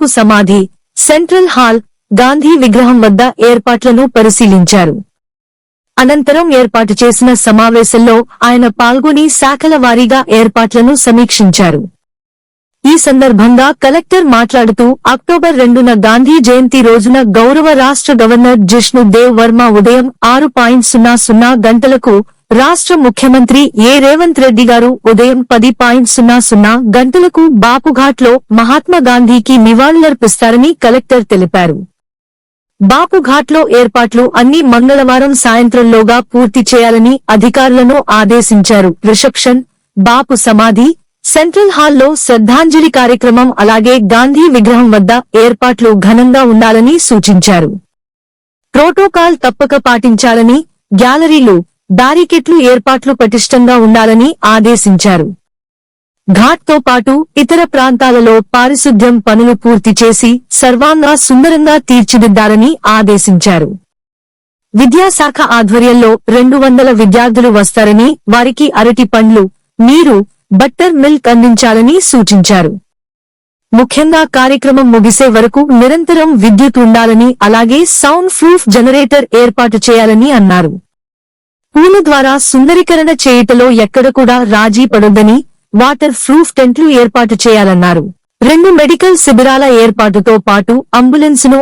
బాపు సమాధి central hall Gandhi విగ్రహం వద్ద ఏర్పాట్లను పరిశీలించారు. అనంతరం ఏర్పాటు చేసిన సమావేశంలో ఆయన పాల్గొని శాఖల వారీగా ఏర్పాట్లను సమీక్షించారు. ఈ సందర్భంగా కలెక్టర్ మాట్లాడుతూ అక్టోబర్ రెండున గాంధీ జయంతి రోజున గౌరవ రాష్ట్ర గవర్నర్ జిష్ణు దేవ్ వర్మ ఉదయం ఆరు పాయింట్ సున్నా సున్నా గంటలకు రాష్ట్ర ముఖ్యమంత్రి ఏ రేవంత్ రెడ్డి గారు ఉదయం పది పాయింట్ సున్నా సున్నా గంటలకు బాపుఘాట్లో మహాత్మా గాంధీకి నివాళులర్పిస్తారని కలెక్టర్ తెలిపారు. బాపుఘాట్లో ఏర్పాట్లు అన్ని మంగళవారం సాయంత్రంలోగా పూర్తి చేయాలని అధికారులను ఆదేశించారు. రిసెప్షన్ బాపు సమాధి సెంట్రల్ హాల్లో శ్రద్ధాంజలి కార్యక్రమం అలాగే గాంధీ విగ్రహం వద్ద ఏర్పాట్లు ఘనంగా ఉండాలని సూచించారు. ప్రోటోకాల్ తప్పక పాటించాలని గ్యాలరీలు బ్యారికెట్లు ఏర్పాట్లు పటిష్టంగా ఉండాలని ఆదేశించారు. ఘాట్తో పాటు ఇతర ప్రాంతాలలో పారిశుద్ధ్యం పనులు పూర్తి చేసి సర్వాంగా సుందరంగా తీర్చిదిద్దాలని ఆదేశించారు. విద్యాశాఖ ఆధ్వర్యంలో రెండు వందల విద్యార్థులు వస్తారని వారికి అరటి పండ్లు నీరు బట్టర్ మిల్క్ అందించాలని సూచించారు. ముఖ్యంగా కార్యక్రమం ముగిసే వరకు నిరంతరం విద్యుత్ ఉండాలని అలాగే సౌండ్ ప్రూఫ్ జనరేటర్ ఏర్పాటు చేయాలని అన్నారు. పూల ద్వారా సుందరీకరణ చేయుటలో ఎక్కడ కూడా రాజీ పడొద్దని వాటర్ ప్రూఫ్ టెంట్లు ఏర్పాటు చేయాలన్నారు. రెండు మెడికల్ శిబిరాల ఏర్పాటుతో పాటు అంబులెన్స్ను